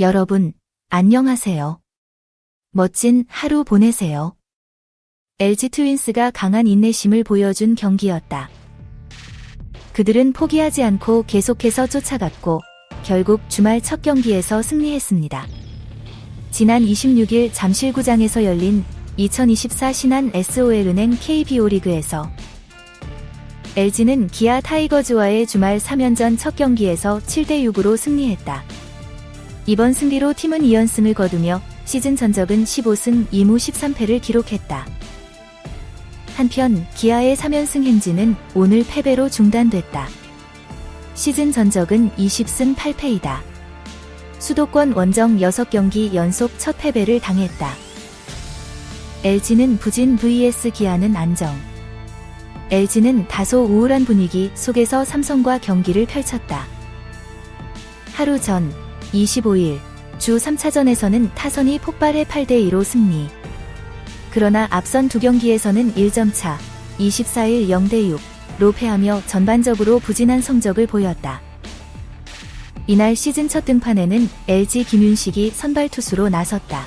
여러분, 안녕하세요. 멋진 하루 보내세요. LG 트윈스가 강한 인내심을 보여준 경기였다. 그들은 포기하지 않고 계속해서 쫓아갔고, 결국 주말 첫 경기에서 승리했습니다. 지난 26일 잠실구장에서 열린 2024 신한 SOL은행 KBO 리그에서 LG는 기아 타이거즈와의 주말 3연전 첫 경기에서 7대6으로 승리했다. 이번 승리로 팀은 2연승을 거두며 시즌 전적은 15승 2무 13패를 기록했다. 한편 기아의 3연승 행진은 오늘 패배로 중단됐다. 시즌 전적은 20승 8패이다. 수도권 원정 6경기 연속 첫 패배를 당했다. LG는 부진 vs 기아는 안정. LG는 다소 우울한 분위기 속에서 삼성과 경기를 펼쳤다. 하루 전 25일 주 3차전에서는 타선이 폭발해 8대2로 승리. 그러나 앞선 두 경기에서는 1점 차 24일 0대6로 패하며 전반적으로 부진한 성적을 보였다. 이날 시즌 첫 등판에는 LG 김윤식이 선발 투수로 나섰다.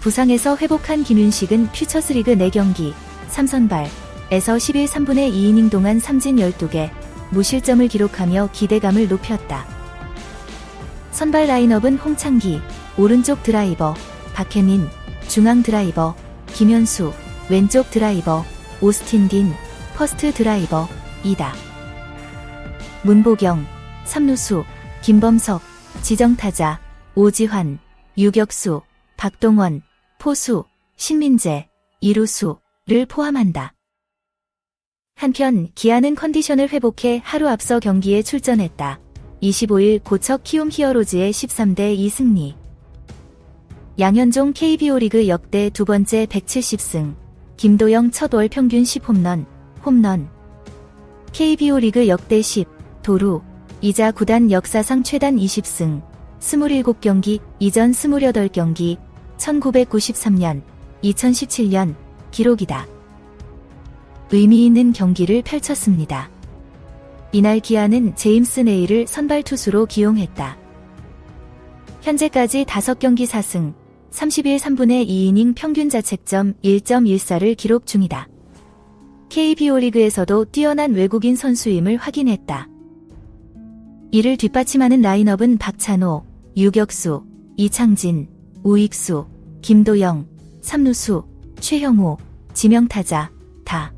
부상에서 회복한 김윤식은 퓨처스리그 4경기 3선발에서 11 3분의 2이닝 동안 삼진 12개, 무실점을 기록하며 기대감을 높였다. 선발 라인업은 홍창기, 오른쪽 드라이버, 박혜민, 중앙 드라이버, 김현수, 왼쪽 드라이버, 오스틴 딘, 퍼스트 드라이버, 이다. 문보경, 삼루수, 김범석, 지정타자, 오지환, 유격수, 박동원, 포수, 신민재, 이루수를 포함한다. 한편 기아는 컨디션을 회복해 하루 앞서 경기에 출전했다. 25일 고척 키움 히어로즈의 13대 2 승리. 양현종 KBO 리그 역대 두 번째 170승. 김도영 첫 월 평균 10홈런, 홈런. KBO 리그 역대 10, 도루. 이자 구단 역사상 최단 20승. 27경기, 이전 28경기, 1993년, 2017년 기록이다. 의미 있는 경기를 펼쳤습니다. 이날 기아는 제임스 네일을 선발 투수로 기용했다. 현재까지 5경기 4승, 31 3분의 2이닝 평균 자책점 1.14를 기록 중이다. KBO 리그에서도 뛰어난 외국인 선수임을 확인했다. 이를 뒷받침하는 라인업은 박찬호, 유격수, 이창진, 우익수, 김도영, 삼루수, 최형우, 지명타자, 다.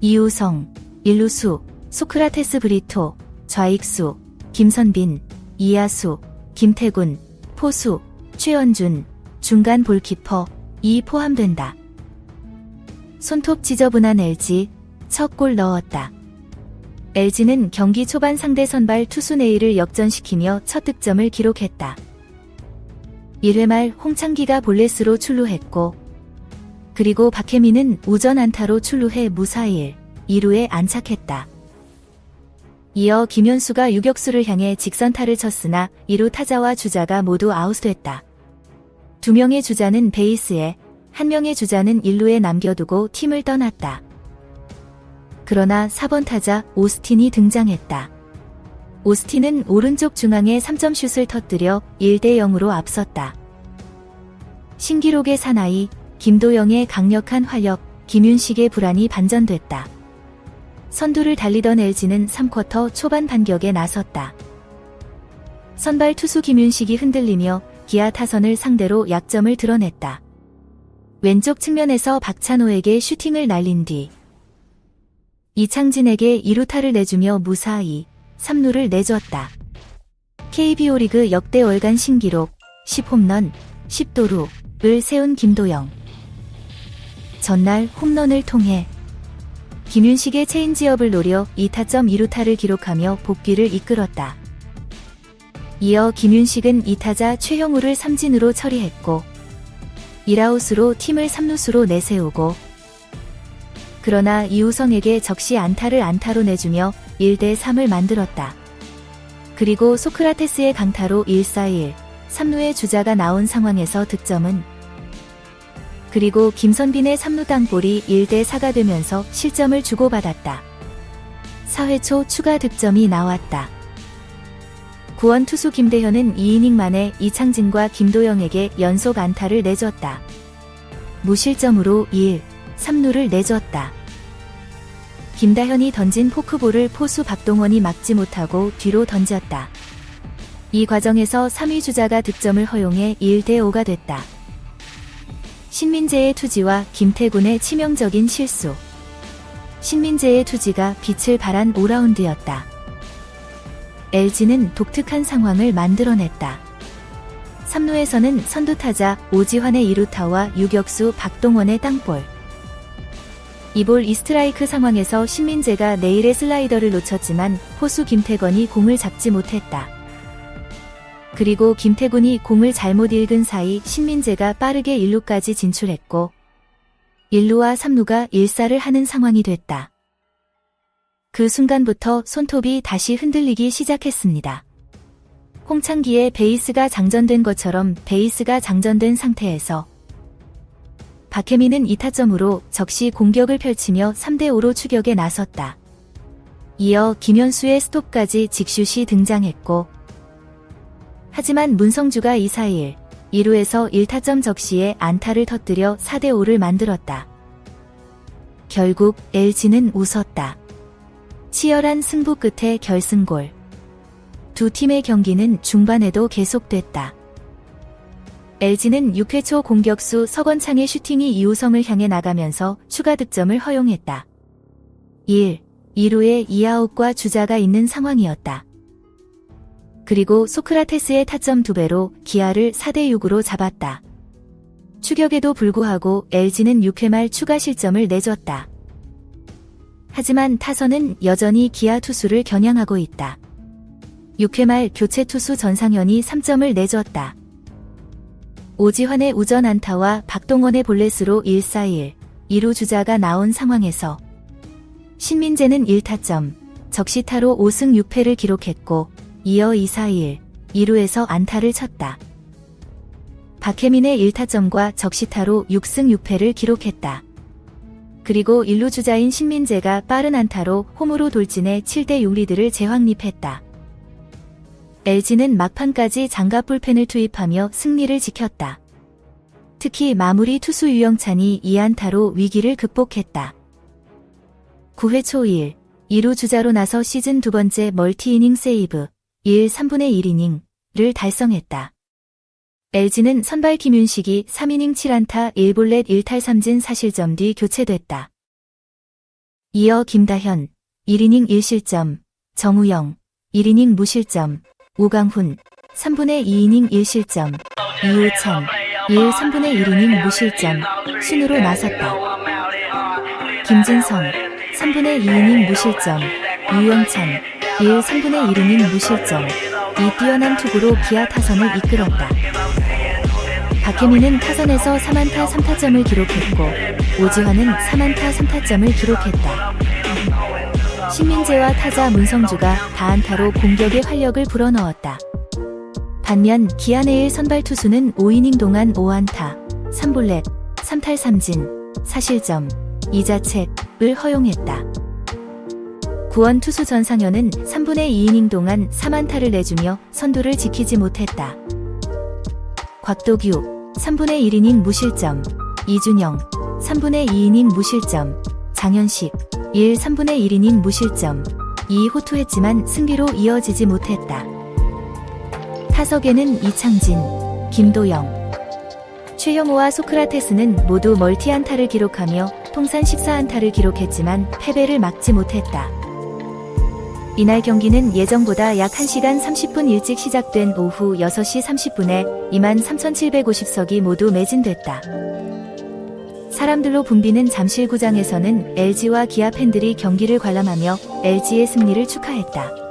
이우성, 일루수, 소크라테스 브리토, 좌익수, 김선빈, 이하수, 김태군, 포수, 최원준, 중간 볼키퍼, 이 포함된다. 손톱 지저분한 LG, 첫 골 넣었다. LG는 경기 초반 상대 선발 투수 네일을 역전시키며 첫 득점을 기록했다. 1회 말 홍창기가 볼넷으로 출루했고, 그리고 박혜민은 우전 안타로 출루해 무사일 2루에 안착했다. 이어 김현수가 유격수를 향해 직선타를 쳤으나 2루 타자와 주자가 모두 아웃됐다. 두 명의 주자는 베이스에, 한 명의 주자는 1루에 남겨두고 팀을 떠났다. 그러나 4번 타자 오스틴이 등장했다. 오스틴은 오른쪽 중앙에 3점 슛을 터뜨려 1대 0으로 앞섰다. 신기록의 사나이, 김도영의 강력한 활력, 김윤식의 불안이 반전됐다. 선두를 달리던 LG는 3쿼터 초반 반격에 나섰다. 선발 투수 김윤식이 흔들리며 기아 타선을 상대로 약점을 드러냈다. 왼쪽 측면에서 박찬호에게 슈팅을 날린 뒤 이창진에게 2루타를 내주며 무사히 3루를 내줬다. KBO 리그 역대 월간 신기록 10홈런, 10도루를 세운 김도영. 전날 홈런을 통해 김윤식의 체인지업을 노려 2타점 2루타를 기록하며 복귀를 이끌었다. 이어 김윤식은 2타자 최형우를 삼진으로 처리했고 1아웃으로 팀을 3루수로 내세우고 그러나 이우성에게 적시 안타를 안타로 내주며 1대 3을 만들었다. 그리고 소크라테스의 강타로 1-4-1, 3루의 주자가 나온 상황에서 득점은 그리고 김선빈의 3루 땅볼이 1대 4가 되면서 실점을 주고받았다. 4회 초 추가 득점이 나왔다. 구원 투수 김대현은 2이닝 만에 이창진과 김도영에게 연속 안타를 내줬다. 무실점으로 1, 3루를 내줬다. 김다현이 던진 포크볼을 포수 박동원이 막지 못하고 뒤로 던졌다. 이 과정에서 3위 주자가 득점을 허용해 1대 5가 됐다. 신민재의 투지와 김태군의 치명적인 실수. 신민재의 투지가 빛을 발한 5라운드였다. LG는 독특한 상황을 만들어냈다. 3루에서는 선두타자 오지환의 2루타와 유격수 박동원의 땅볼. 이볼 이스트라이크 상황에서 신민재가 내일의 슬라이더를 놓쳤지만 포수 김태건이 공을 잡지 못했다. 그리고 김태군이 공을 잘못 읽은 사이 신민재가 빠르게 1루까지 진출했고 1루와 3루가 일사를 하는 상황이 됐다. 그 순간부터 손톱이 다시 흔들리기 시작했습니다. 홍창기의 베이스가 장전된 것처럼 베이스가 장전된 상태에서 박혜민은 2타점으로 적시 공격을 펼치며 3대5로 추격에 나섰다. 이어 김현수의 스톱까지 직슛이 등장했고 하지만 문성주가 2사일 2루에서 1타점 적시에 안타를 터뜨려 4대5를 만들었다. 결국 LG는 웃었다. 치열한 승부 끝에 결승골. 두 팀의 경기는 중반에도 계속됐다. LG는 6회 초 공격수 서건창의 슈팅이 이우성을 향해 나가면서 추가 득점을 허용했다. 1. 2루에 이아웃과 주자가 있는 상황이었다. 그리고 소크라테스의 타점 2배로 기아를 4대6으로 잡았다. 추격에도 불구하고 LG는 6회 말 추가 실점을 내줬다. 하지만 타선은 여전히 기아 투수를 겨냥하고 있다. 6회 말 교체 투수 전상현이 3점을 내줬다. 오지환의 우전 안타와 박동원의 볼넷으로 1-4-1, 2루 주자가 나온 상황에서 신민재는 1타점, 적시타로 5승 6패를 기록했고 이어 2-4-1, 2루에서 안타를 쳤다. 박혜민의 1타점과 적시타로 6승 6패를 기록했다. 그리고 1루 주자인 신민재가 빠른 안타로 홈으로 돌진해 7대 6 리드를 재확립했다. LG는 막판까지 장갑 불펜을 투입하며 승리를 지켰다. 특히 마무리 투수 유영찬이 2안타로 위기를 극복했다. 9회 초 1, 2루 주자로 나서 시즌 두 번째 멀티이닝 세이브, 1 3분의 1이닝을 달성했다. LG는 선발 김윤식이 3이닝 7안타 1볼넷 1탈 3진 사실점 뒤 교체됐다. 이어 김다현, 1이닝 1실점, 정우영, 1이닝 무실점, 우강훈, 3분의 2이닝 1실점, 이우찬, 1 3분의 1이닝 무실점, 순으로 나섰다. 김진성, 3분의 2이닝 무실점, 유영찬, 1 3분의 1이닝 무실점, 이 뛰어난 투구로 기아 타선을 이끌었다. 박혜민은 타선에서 3안타 3타점을 기록했고 오지환은 3안타 3타점을 기록했다. 신민재와 타자 문성주가 다안타로 공격의 활력을 불어넣었다. 반면 기아내일 선발 투수는 5이닝 동안 5안타, 3볼넷, 3탈 3진, 사실점, 이자책을 허용했다. 구원 투수 전상현은 3분의 2이닝 동안 3안타를 내주며 선두를 지키지 못했다. 곽도규 3분의 1이닝 무실점, 이준영 3분의 2이닝 무실점, 장현식 1 3분의 1이닝 무실점, 2 호투했지만 승기로 이어지지 못했다. 타석에는 이창진, 김도영, 최영호와 소크라테스는 모두 멀티안타를 기록하며 통산 14안타를 기록했지만 패배를 막지 못했다. 이날 경기는 예정보다 약 1시간 30분 일찍 시작된 오후 6시 30분에 23,750석이 모두 매진됐다. 사람들로 붐비는 잠실구장에서는 LG와 기아 팬들이 경기를 관람하며 LG의 승리를 축하했다.